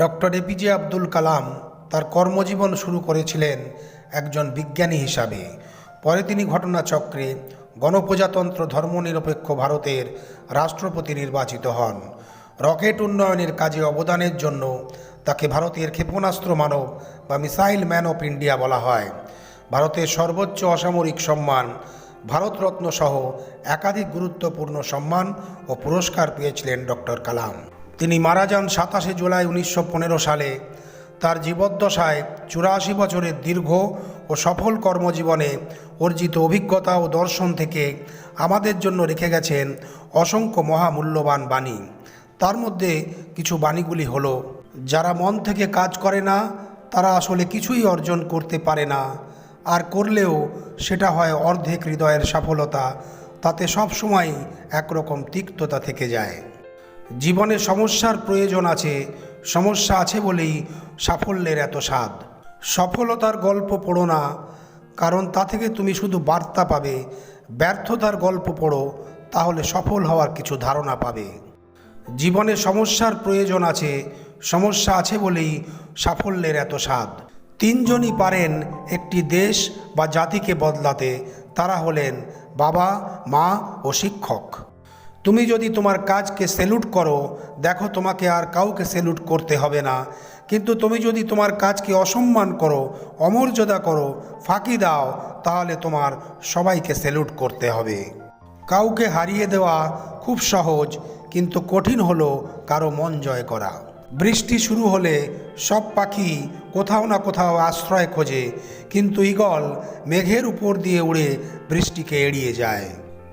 Doctor APJ Abdul Kalam তার কর্মজীবন শুরু করেছিলেন একজন বিজ্ঞানী হিসাবে। পরে তিনি ঘটনাচক্রে গণপ্রজাতন্ত্র ধর্মনিরপেক্ষ ভারতের রাষ্ট্রপতি নির্বাচিত হন। রকেট উন্নয়নের কাজে অবদানের জন্য তাকে ভারতের ক্ষেপণাস্ত্র মানব বা মিসাইল ম্যান অফ ইন্ডিয়া বলা হয়। ভারতের সর্বোচ্চ অসামরিক সম্মান ভারতরত্ন সহ একাধিক গুরুত্বপূর্ণ সম্মান ও পুরস্কার পেয়েছিলেন ডক্টর কালাম। তিনি মারা যান সাতাশে জুলাই উনিশশো পনেরো সালে। তার জীবদ্দশায় চুরাশি বছরের দীর্ঘ ও সফল কর্মজীবনে অর্জিত অভিজ্ঞতা ও দর্শন থেকে আমাদের জন্য রেখে গেছেন অসংখ্য মহামূল্যবান বাণী। তার মধ্যে কিছু বাণীগুলি হল, যারা মন থেকে কাজ করে না, তারা আসলে কিছুই অর্জন করতে পারে না। আর করলেও সেটা হয় অর্ধেক হৃদয়ের সফলতা তাতে সবসময় একরকম তিক্ততা থেকে যায়। জীবনে সমস্যার প্রয়োজন আছে, সমস্যা আছে বলেই সাফল্যের এত স্বাদ। সফলতার গল্প পড়ো না, কারণ তা থেকে তুমি শুধু বার্তা পাবে। ব্যর্থতার গল্প পড়ো, তাহলে সফল হওয়ার কিছু ধারণা পাবে। জীবনে সমস্যার প্রয়োজন আছে, সমস্যা আছে বলেই সাফল্যের এত স্বাদ। তিনজনই পারেন একটি দেশ বা জাতিকে বদলাতে, তারা হলেন বাবা, মা ও শিক্ষক। তুমি যদি তোমার কাজকে সেলুট করো, দেখো তোমাকে আর কাউকে সেলুট করতে হবে না। কিন্তু তুমি যদি তোমার কাজকে অসম্মান করো, অমর্যাদা করো, ফাঁকি দাও, তাহলে তোমার সবাইকে সেলুট করতে হবে। কাউকে হারিয়ে দেওয়া খুব সহজ, কিন্তু কঠিন হলো কারও মন জয় করা। বৃষ্টি শুরু হলে সব পাখি কোথাও না কোথাও আশ্রয় খোঁজে, কিন্তু ঈগল মেঘের উপর দিয়ে উড়ে বৃষ্টিকে এড়িয়ে যায়।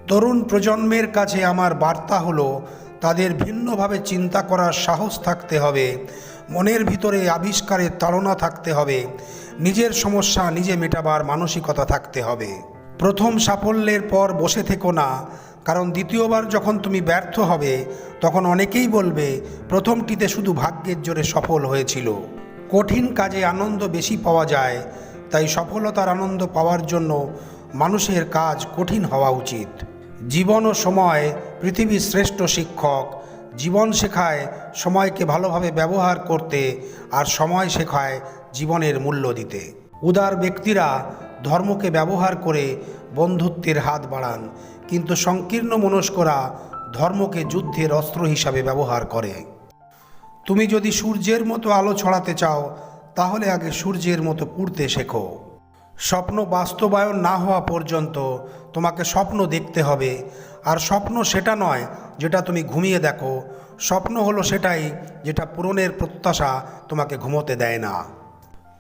তরুণ প্রজন্মের কাছে আমার বার্তা হলো, তাদের ভিন্নভাবে চিন্তা করার সাহস থাকতে হবে, মনের ভিতরে আবিষ্কারের তাড়না থাকতে হবে, নিজের সমস্যা নিজে মেটাবার মানসিকতা থাকতে হবে। প্রথম সাফল্যের পর বসে থেকো না, কারণ দ্বিতীয়বার যখন তুমি ব্যর্থ হবে, তখন অনেকেই বলবে, প্রথমটিতে শুধু ভাগ্যের জোরে সফল হয়েছিল। কঠিন কাজে আনন্দ বেশি পাওয়া যায়, তাই সফলতার আনন্দ পাওয়ার জন্য মানুষের কাজ কঠিন হওয়া উচিত। জীবন ও সময় পৃথিবীর শ্রেষ্ঠ শিক্ষক। জীবন শেখায় সময়কে ভালোভাবে ব্যবহার করতে আর সময় শেখায় জীবনের মূল্য দিতে। উদার ব্যক্তিরা ধর্মকে ব্যবহার করে বন্ধুত্বের হাত বাড়ান, কিন্তু সংকীর্ণ মনস্করা ধর্মকে যুদ্ধের অস্ত্র হিসাবে ব্যবহার করে। তুমি যদি সূর্যের মতো আলো ছড়াতে চাও, তাহলে আগে সূর্যের মতো পুড়তে শেখো। স্বপ্ন বাস্তবায়ন না হওয়া পর্যন্ত তোমাকে স্বপ্ন দেখতে হবে। আর স্বপ্ন সেটা নয় যেটা তুমি ঘুমিয়ে দেখো। স্বপ্ন হলো সেটাই যেটা পূরণের প্রত্যাশা তোমাকে ঘুমোতে দেয় না।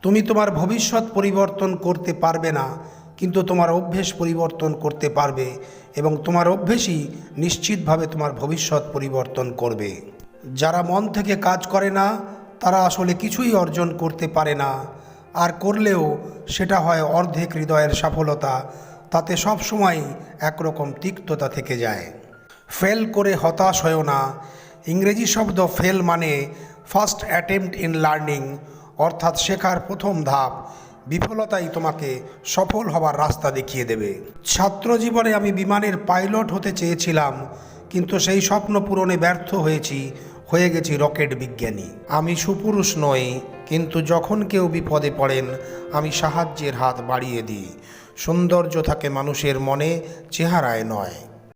তুমি তোমার ভবিষ্যৎ পরিবর্তন করতে পারবে না, কিন্তু তোমার অভ্যেস পরিবর্তন করতে পারবে এবং তোমার অভ্যেসই নিশ্চিতভাবে তোমার ভবিষ্যৎ পরিবর্তন করবে। যারা মন থেকে কাজ করে না, তারা আসলে কিছুই অর্জন করতে পারে না। আর করলেও সেটা হয় অর্ধেক হৃদয়ের সফলতা, তাতে সবসময় একরকম তিক্ততা থেকে যায়। ফেল করে হতাশ হয়েও না। ইংরেজি শব্দ ফেল মানে ফার্স্ট অ্যাটেম্পট ইন লার্নিং, অর্থাৎ শেখার প্রথম ধাপ। বিফলতাই তোমাকে সফল হবার রাস্তা দেখিয়ে দেবে। ছাত্র জীবনে আমি বিমানের পাইলট হতে চেয়েছিলাম, কিন্তু সেই স্বপ্ন পূরণে ব্যর্থ হয়েছি। হয়ে গেছি রকেট বিজ্ঞানী। আমি সুপুরুষ নই, কিন্তু যখন কেউ বিপদে পড়েন, আমি সাহায্যের হাত বাড়িয়ে দিই। সৌন্দর্য থাকে মানুষের মনে, চেহারায় নয়।